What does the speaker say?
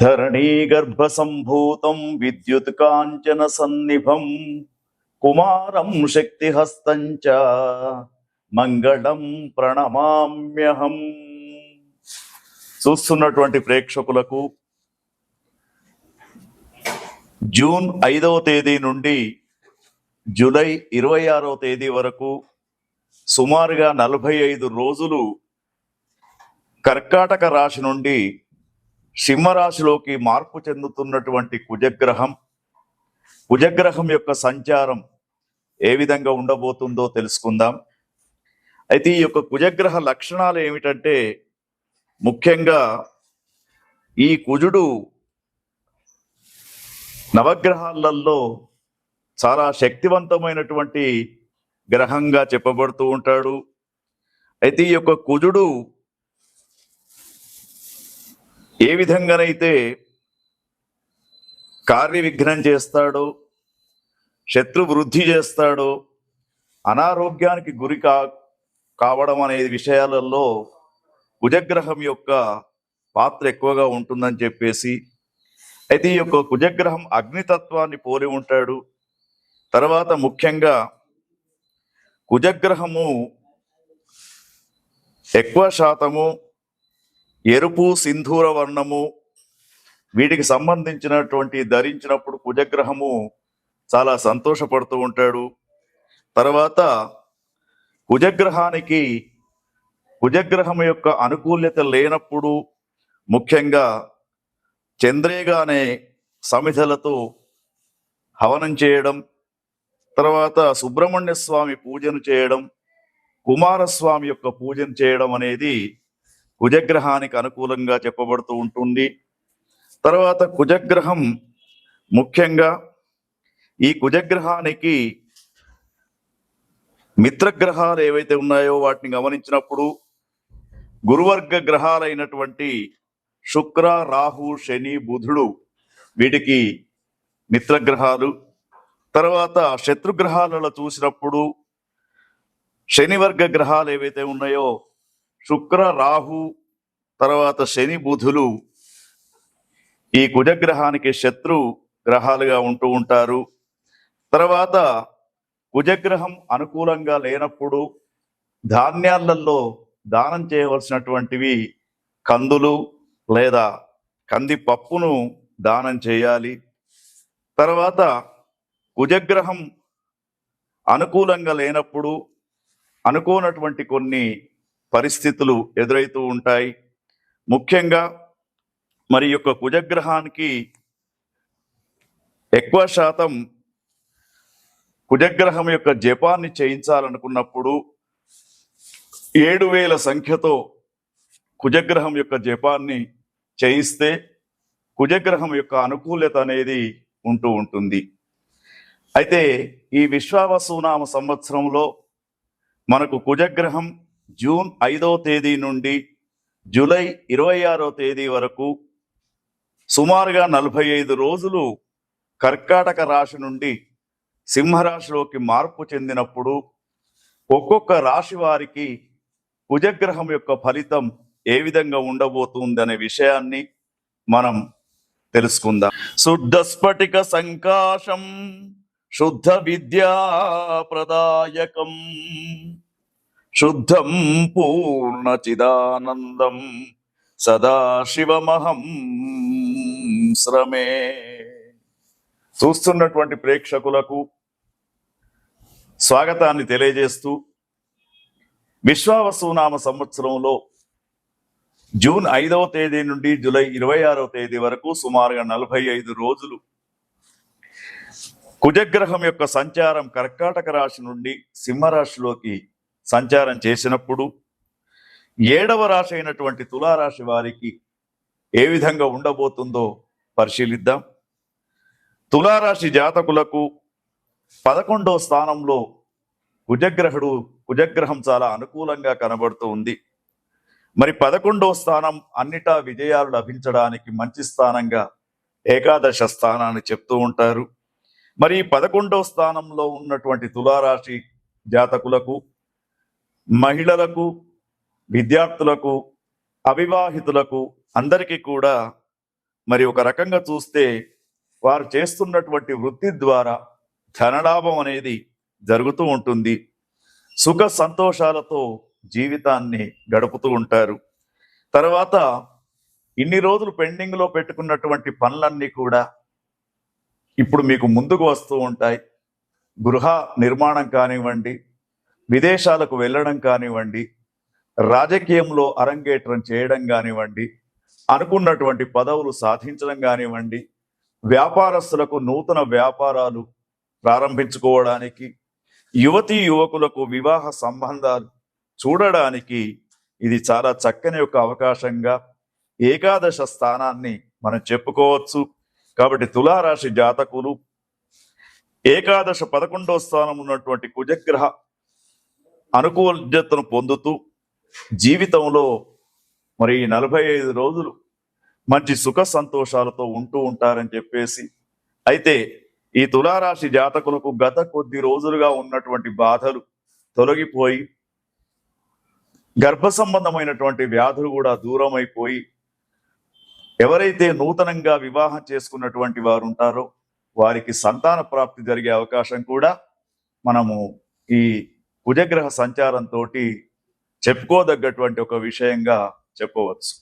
ధరణీ గర్భసంభూతం విద్యుత్ కాంచన సన్నిభం కుమారం శక్తిహస్తం చ మంగళం ప్రణమామ్యహం చూస్తున్నటువంటి ప్రేక్షకులకు జూన్ ఐదవ తేదీ నుండి జూలై ఇరవై ఆరవ తేదీ వరకు సుమారుగా నలభై ఐదు రోజులు కర్కాటక రాశి నుండి సింహరాశిలోకి మార్పు చెందుతున్నటువంటి కుజగ్రహం. కుజగ్రహం యొక్క సంచారం ఏ విధంగా ఉండబోతుందో తెలుసుకుందాం. అయితే ఈ యొక్క కుజగ్రహ లక్షణాలు ఏమిటంటే ముఖ్యంగా ఈ కుజుడు నవగ్రహాలలో చాలా శక్తివంతమైనటువంటి గ్రహంగా చెప్పబడుతూ ఉంటాడు. అయితే ఈ యొక్క కుజుడు ఏ విధంగానైతే కార్య విఘ్నం చేస్తాడో శత్రు వృద్ధి చేస్తాడో అనారోగ్యానికి గురి కా కావడం అనే విషయాలలో కుజగ్రహం యొక్క పాత్ర ఎక్కువగా ఉంటుందని చెప్పేసి అయితే ఈ యొక్క కుజగ్రహం అగ్నితత్వాన్ని పోలి ఉంటాడు. తర్వాత ముఖ్యంగా కుజగ్రహము ఎక్కువ శాతము ఎరుపు సింధూర వర్ణము వీటికి సంబంధించినటువంటి ధరించినప్పుడు కుజగ్రహము చాలా సంతోషపడుతూ ఉంటాడు. తర్వాత కుజగ్రహానికి కుజగ్రహం యొక్క అనుకూల్యత లేనప్పుడు ముఖ్యంగా చంద్రేగానే సమిధలతో హవనం చేయడం తర్వాత సుబ్రహ్మణ్య స్వామి పూజను చేయడం కుమారస్వామి యొక్క పూజను చేయడం అనేది కుజగ్రహానికి అనుకూలంగా చెప్పబడుతూ ఉంటుంది. తర్వాత కుజగ్రహం ముఖ్యంగా ఈ కుజగ్రహానికి మిత్రగ్రహాలు ఏవైతే ఉన్నాయో వాటిని గమనించినప్పుడు గురువర్గ గ్రహాలైనటువంటి శుక్ర రాహు శని బుధుడు వీటికి మిత్రగ్రహాలు. తర్వాత శత్రుగ్రహాలలో చూసినప్పుడు శనివర్గ గ్రహాలు ఏవైతే ఉన్నాయో శుక్ర రాహు తర్వాత శని బుధులు ఈ కుజగ్రహానికి శత్రు గ్రహాలుగా ఉంటూ ఉంటారు. తర్వాత కుజగ్రహం అనుకూలంగా లేనప్పుడు ధాన్యాలలో దానం చేయవలసినటువంటివి కందులు లేదా కంది పప్పును దానం చేయాలి. తర్వాత కుజగ్రహం అనుకూలంగా లేనప్పుడు అనుకోనటువంటి కొన్ని పరిస్థితులు ఎదురవుతూ ఉంటాయి. ముఖ్యంగా మరి యొక్క కుజగ్రహానికి ఎక్కువ శాతం కుజగ్రహం యొక్క జపాన్ని చేయించాలనుకున్నప్పుడు ఏడు వేల సంఖ్యతో కుజగ్రహం యొక్క జపాన్ని చేయిస్తే కుజగ్రహం యొక్క అనుకూలత అనేది ఉంటూ ఉంటుంది. అయితే ఈ విశ్వావసునామ సంవత్సరంలో మనకు కుజగ్రహం జూన్ ఐదవ తేదీ నుండి జూలై ఇరవై ఆరో తేదీ వరకు సుమారుగా నలభై ఐదు రోజులు కర్కాటక రాశి నుండి సింహరాశిలోకి మార్పు చెందినప్పుడు ఒక్కొక్క రాశి వారికి కుజగ్రహం యొక్క ఫలితం ఏ విధంగా ఉండబోతుంది అనే విషయాన్ని మనం తెలుసుకుందాం. శుద్ధ స్ఫటిక సంకాశం శుద్ధ విద్యా ప్రదాయకం శుద్ధం పూర్ణ చిదానందం సదాశివమహం శ్రమే చూస్తున్నటువంటి ప్రేక్షకులకు స్వాగతాన్ని తెలియజేస్తూ విశ్వావసునామ సంవత్సరంలో జూన్ ఐదవ తేదీ నుండి జూలై ఇరవై ఆరవ తేదీ వరకు సుమారుగా నలభై ఐదు రోజులు కుజగ్రహం యొక్క సంచారం కర్కాటక రాశి నుండి సింహరాశిలోకి సంచారం చేసినప్పుడు ఏడవ రాశి అయినటువంటి తులారాశి వారికి ఏ విధంగా ఉండబోతుందో పరిశీలిద్దాం. తులారాశి జాతకులకు పదకొండవ స్థానంలో కుజగ్రహుడు కుజగ్రహం చాలా అనుకూలంగా కనబడుతూ ఉంది. మరి పదకొండవ స్థానం అన్నిటా విజయాలు లభించడానికి మంచి స్థానంగా ఏకాదశ స్థానాన్ని చెప్తూ ఉంటారు. మరి ఈ పదకొండవ స్థానంలో ఉన్నటువంటి తులారాశి జాతకులకు మహిళలకు విద్యార్థులకు అవివాహితులకు అందరికీ కూడా మరి ఒక రకంగా చూస్తే వారు చేస్తున్నటువంటి వృత్తి ద్వారా ధనలాభం అనేది జరుగుతూ ఉంటుంది. సుఖ సంతోషాలతో జీవితాన్ని గడుపుతూ ఉంటారు. తర్వాత ఇన్ని రోజులు పెండింగ్లో పెట్టుకున్నటువంటి పనులన్నీ కూడా ఇప్పుడు మీకు ముందుకు వస్తూ ఉంటాయి. గృహ నిర్మాణం కానివ్వండి విదేశాలకు వెళ్ళడం కానివ్వండి రాజకీయంలో అరంగేట్రం చేయడం కానివ్వండి అనుకున్నటువంటి పదవులు సాధించడం కానివ్వండి వ్యాపారస్తులకు నూతన వ్యాపారాలు ప్రారంభించుకోవడానికి యువతీ యువకులకు వివాహ సంబంధాలు చూడడానికి ఇది చాలా చక్కని ఒక అవకాశంగా ఏకాదశ స్థానాన్ని మనం చెప్పుకోవచ్చు. కాబట్టి తులారాశి జాతకులు ఏకాదశ పదకొండో స్థానం ఉన్నటువంటి కుజగ్రహ అనుకూలతను పొందుతూ జీవితంలో మరి నలభై ఐదు రోజులు మంచి సుఖ సంతోషాలతో ఉంటూ ఉంటారని చెప్పేసి అయితే ఈ తులారాశి జాతకులకు గత కొద్ది రోజులుగా ఉన్నటువంటి బాధలు తొలగిపోయి గర్భ సంబంధమైనటువంటి వ్యాధులు కూడా దూరం అయిపోయి ఎవరైతే నూతనంగా వివాహం చేసుకున్నటువంటి వారు ఉంటారో వారికి సంతాన ప్రాప్తి జరిగే అవకాశం కూడా మనము ఈ కుజగ్రహ సంచారంతో చెప్పుకోదగ్గటువంటి ఒక విషయంగా చెప్పవచ్చు.